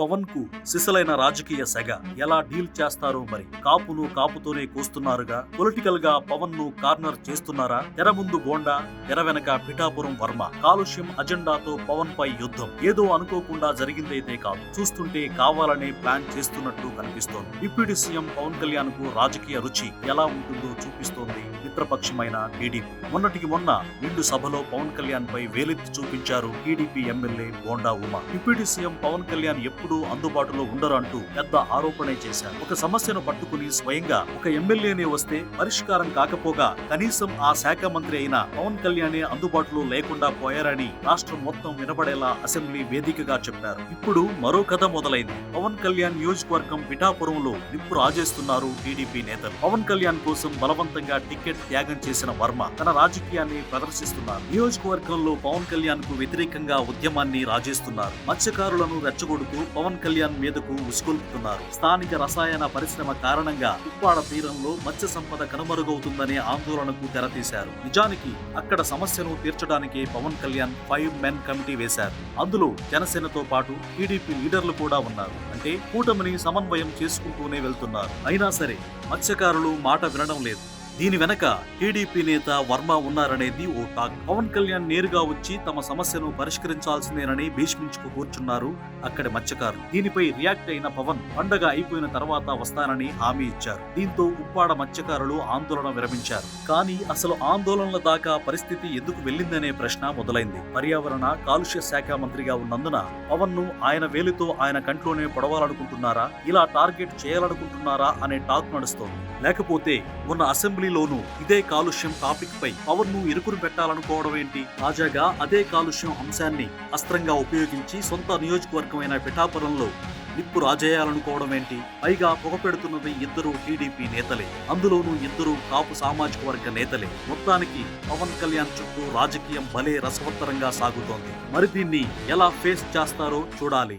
పవన్కు సిసలైన రాజకీయ సెగ ఎలా డీల్ చేస్తారో మరి కాపును కాపుతోనే కోస్తున్నారుగా? పొలిటికల్గా పవన్ను కార్నర్ చేస్తున్నారా? తెర ముందు బోండా తెర వెనక పిఠాపురం వర్మ. కాలుష్యం అజెండాతో పవన్ పై యుద్ధం. ఏదో అనుకోకుండా జరిగిందైతే కాదు. చూస్తుంటే కావాలనే ప్లాన్ చేస్తున్నట్టు కనిపిస్తోంది. డిప్యూటీ సీఎం పవన్ కళ్యాణ్కు రాజకీయ రుచి ఎలా ఉంటుందో చూపిస్తోంది మిత్రపక్షమైన టీడీపీ. మొన్నటికి మొన్న నిండు సభలో పవన్ కళ్యాణ్ పై వేలెత్తి చూపించారు TDP MLA Bonda Uma. Deputy CM Pawan Kalyan ఎప్పుడు అందుబాటులో ఉండరు అంటూ పెద్ద ఆరోపణ చేశారు. ఒక సమస్యను పట్టుకుని స్వయంగా ఒక ఎమ్మెల్యేనే వస్తే పరిష్కారం కాకపోగా కనీసం ఆ శాఖ మంత్రి అయిన పవన్ కళ్యాణే అందుబాటులో లేకుండా పోయారని రాష్ట్రం మొత్తం వినబడేలా అసెంబ్లీ వేదికగా చెప్పారు. ఇప్పుడు మరో కథ మొదలైంది. పవన్ కళ్యాణ్ నియోజకవర్గం పిఠాపురంలో నిప్పు రాజేస్తున్నారు టీడీపీ నేతలు. పవన్ కళ్యాణ్ కోసం బలవంతంగా టికెట్ త్యాగం చేసిన వర్మ తన రాజకీయాన్ని ప్రదర్శిస్తున్నారు. నియోజకవర్గంలో పవన్ కళ్యాణ్కు వ్యతిరేకంగా ఉద్యమాన్ని రాజేస్తున్నారు. మత్స్యకారులను రెచ్చగొడుతూ పవన్ కళ్యాణ్ మీదకు ఉసుకొల్పుతున్నారు స్థానిక రసాయన పరిశ్రమ కారణంగా ఉప్పాడ తీరంలో మత్స్య సంపద కనుమరుగవుతుందనే ఆందోళనకు తెరతీశారు. నిజానికి అక్కడ సమస్యను తీర్చడానికే Pawan Kalyan five men committee వేశారు. అందులో జనసేనతో పాటు టీడీపీ లీడర్లు కూడా ఉన్నారు. అంటే కూటమిని సమన్వయం చేసుకుంటూనే వెళ్తున్నారు. అయినా సరే మత్స్యకారులు మాట వినడం లేదు. దీని వెనక టీడీపీ నేత వర్మ ఉన్నారనేది ఓ టాక్. పవన్ కళ్యాణ్ నేరుగా వచ్చి తమ సమస్యను పరిష్కరించాల్సిందేనని భీష్మించుకు కూర్చున్నారు అక్కడి మత్స్యకారులు. దీనిపై రియాక్ట్ అయిన పవన్ పండగ అయిపోయిన తర్వాత వస్తానని హామీ ఇచ్చారు. దీంతో ఉప్పాడ మత్స్యకారులు ఆందోళన విరమించారు. కానీ అసలు ఆందోళనల దాకా పరిస్థితి ఎందుకు వెళ్ళిందనే ప్రశ్న మొదలైంది. పర్యావరణ కాలుష్య శాఖ మంత్రిగా ఉన్నందున పవన్ను ఆయన వేలితో ఆయన కంట్లోనే పొడవాలనుకుంటున్నారా? ఇలా టార్గెట్ చేయాలనుకుంటున్నారా? అనే టాక్ నడుస్తోంది. లేకపోతే ఉన్న అసెంబ్లీ అసెంబ్లీలోనూ ఇదే కాలుష్యం టాపిక్ పై పవన్ను ఇరుకురు పెట్టాలనుకోవడం ఏంటి? తాజాగా అదే కాలుష్యం అంశాన్ని అస్త్రంగా ఉపయోగించి సొంత నియోజకవర్గమైన పిఠాపురంలో నిప్పు రాజేయాలనుకోవడం ఏంటి? పైగా పొగ పెడుతున్నది ఇద్దరు టీడీపీ నేతలే. అందులోనూ ఇద్దరు కాపు సామాజిక వర్గ నేతలే. మొత్తానికి పవన్ కళ్యాణ్ చుట్టూ రాజకీయం భలే రసవత్తరంగా సాగుతోంది. మరి దీన్ని ఎలా ఫేస్ చేస్తారో చూడాలి.